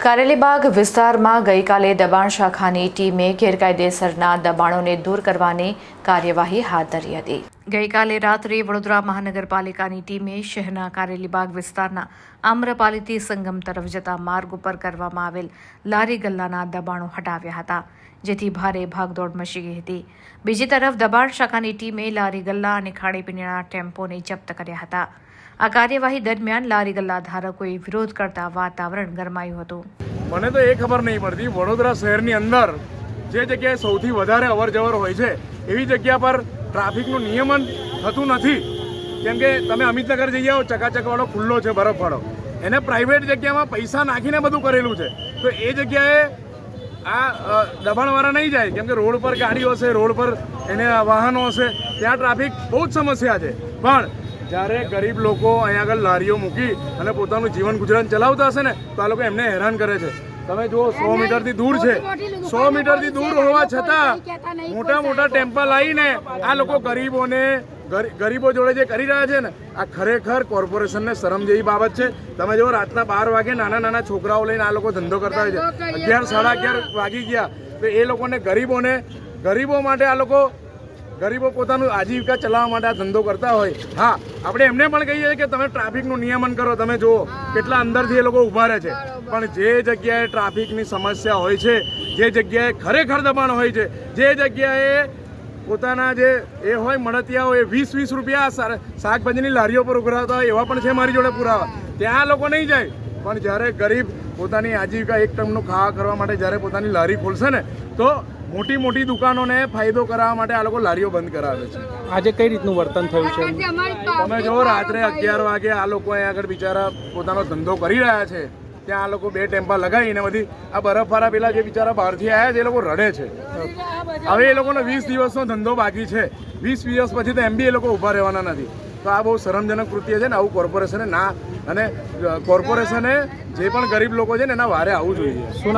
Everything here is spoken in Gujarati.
કારેલીબાગ વિસ્તારમાં ગઈકાલે દબાણ શાખાની ટીમે ગેરકાયદેસરના દબાણોને દૂર કરવાની કાર્યવાહી હાથ ધરી હતી. ગઈકાલે રાત્રે વડોદરા મહાનગરપાલિકાની ટીમે શહેરના કારેલીબાગ વિસ્તારના આમ્રપાલીથી સંગમ તરફ જતા માર્ગ ઉપર કરવામાં આવેલ લારી ગલ્લાના દબાણો હટાવ્યા હતા, જેથી ભારે ભાગદોડ મચી ગઈ હતી. બીજી તરફ દબાણ શાખાની ટીમે લારી ગલ્લા અને ખાણીપીણીના ટેમ્પોને જપ્ત કર્યા હતા. આ કાર્યવાહી દરમિયાન લારી ગલ્લા ધારકોએ વિરોધ કરતા વાતાવરણ ગરમાયું હતું. મને તો એ ખબર નહીં પડતી, વડોદરા શહેરની અંદર જે જગ્યાએ સૌથી વધારે અવર જવર હોય છે, એવી જગ્યા પર ટ્રાફિકનું નિયમન થતું નથી. કેમ કે તમે અમિતનગર જઈ આવો, ચકાચકવાળો ખુલ્લો છે બરફવાળો એને પ્રાઇવેટ જગ્યામાં પૈસા નાખીને બધું કરેલું છે. તો એ જગ્યાએ આ દબાણવાળા નહીં જાય. કેમ કે રોડ પર ગાડીઓ હશે, રોડ પર એને વાહનો હશે. ત્યાં ટ્રાફિક બહુ જ સમસ્યા છે. પણ જ્યારે ગરીબ લોકો અહીંયા આગળ લારીઓ મૂકી અને પોતાનું જીવન ગુજરાન ચલાવતા હશે ને તો આ લોકો એમને હેરાન કરે છે. તમે જુઓ સો મીટરથી દૂર છે. સો મીટરથી દૂર હોવા છતાં મોટા મોટા ટેમ્પા લાવીને આ લોકો ગરીબોને ગરીબો જોડે જે કરી રહ્યા છે ને આ ખરેખર કોર્પોરેશનને શરમ જેવી બાબત છે. તમે જો રાતના બાર વાગે નાના નાના છોકરાઓ લઈને આ લોકો ધંધો કરતા હોય છે. અગિયાર સાડા અગિયાર વાગી ગયા. તો એ લોકોને ગરીબોને ગરીબો માટે આ લોકો ગરીબો પોતાનું આજીવિકા ચલાવવા માટે આ ધંધો કરતા હોય. હા આપણે એમને પણ કહીએ કે તમે ટ્રાફિકનું નિયમન કરો તમે જુઓ કેટલા અંદરથી એ લોકો ઊભા રહે છે. પણ જે જગ્યાએ ટ્રાફિકની સમસ્યા હોય છે જે જગ્યાએ ખરેખર દબાણ હોય છે જે જગ્યાએ પોતાના જે એ હોય મળતિયાઓ એ વીસ વીસ રૂપિયા શાકભાજીની લારીઓ પર ઉઘરાવતા હોય એવા પણ છે મારી જોડે પુરાવા. ત્યાં લોકો નહીં જાય. પણ જ્યારે ગરીબ પોતાની આજીવિકા એક ટર્મનું ખાવા કરવા માટે જ્યારે પોતાની લારી ખોલશે ને તો મોટી મોટી દુકાનોને ફાયદો કરાવવા માટે આ લોકો લારીઓ બંધ કરાવે છે. આજે કઈ રીતનું વર્તન થયું છે? તમે જો રાત્રે અગિયાર વાગે આ લોકો અહીંયા આગળ બિચારા પોતાનો ધંધો કરી રહ્યા છે ત્યાં આ લોકો બે ટેમ્પા લગાવીને બધી આ બરફવાળા પેલા જે બિચારા બહારથી આવ્યા છે એ લોકો રડે છે. હવે એ લોકોનો વીસ દિવસનો ધંધો બાકી છે. વીસ દિવસ પછી તો એમ બી એ લોકો ઊભા રહેવાના નથી. તો આ બહુ શરમજનક કૃત્ય છે ને આવું કોર્પોરેશને ના અને કોર્પોરેશને જે પણ ગરીબ લોકો છે ને એના વારે આવવું જોઈએ. શું